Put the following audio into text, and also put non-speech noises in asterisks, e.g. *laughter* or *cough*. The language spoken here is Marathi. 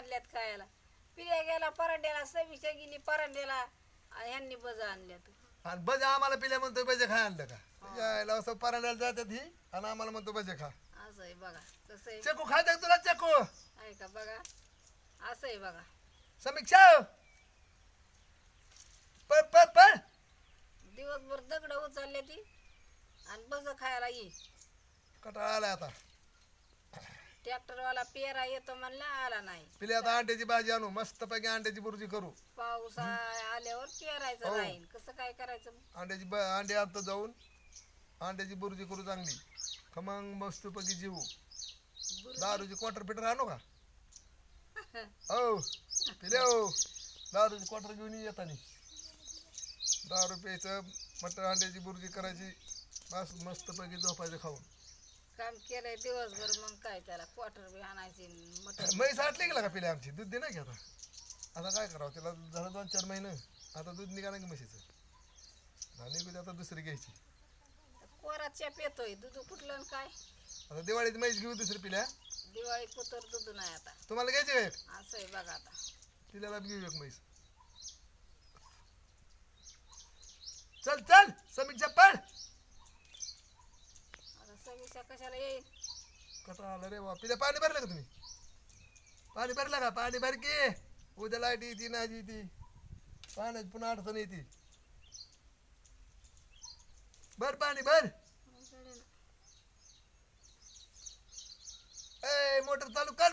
पिल्या गेला परांड्याला सविशा गेली परांड्याला आणि ह्यांनी बज आणल्यात. आणि बजे आम्हाला पिल्या म्हणतो बजे खा आणलं का? यायला असं परांड्याला जातात ही आणि आम्हाला म्हणतो बजे खा. असं आहे बघा कसं आहे. चकू खायचं का तुला चकू? आहे का बघा असं आहे बघा. समीक्षा! पळ पळ पळ! दिवसभर दगड उचलले ती आणि बज खायला ये. कटाळा आला आता. ट्रॅक्टरवाला पेरा येतो म्हणला आला नाही. पिल्या आता अंड्याची भाजी आणू मस्त पैकी अंड्याची बुर्जी करू. पाऊस आ- आल्यावर पेरायचं हो. राहील कसं काय करायचं? अंड्याची ब अंडे आणतो जाऊन अंड्याची बुर्जी करू चांगली. खमंग मस्त पैकी जीवू दारूची क्वार्टर पिटर आणू का? *laughs* हो. पिले हो. दारूची क्वार्टर घेऊन येतानी. दारू प्यायचं मटण अंड्याची बुर्जी करायची. बस मस्त पैकी झोपायचं खाऊन. काम केलंय दिवसभर मग काय त्याला क्वार्टर बी आणायची मटण म्हैस आटली गेला का पिल्या आमची? दूध दे नाही घेता आता? काय करावं? तिला झालं दोन चार महिने. आता दूध निघा की म्हशीचं. आणि दे आता दुसरी घ्यायची. कोरात चॅप येतोय दूध कुठलं आणि काय? आता दिवाळीत म्हैस घेऊ दुसरी पिल्या? दिवाळी पुतर दूध नाही आता. तुम्हाला घ्यायची का असं आहे बघा आता. पिल्याला बी घेऊ एक म्हैस चल चल समीक्षा पण आता सविशा कशाला येईल? कटा आलं रे बा पिल्या पाणी भरलं का तुम्ही? पाणी भरलं का? पाणी भर की. उद्या लाइट येते नाही येते. पाण्याची पुन्हा अडचण येते. भर पाणी भर. ए मोटर चालू कर.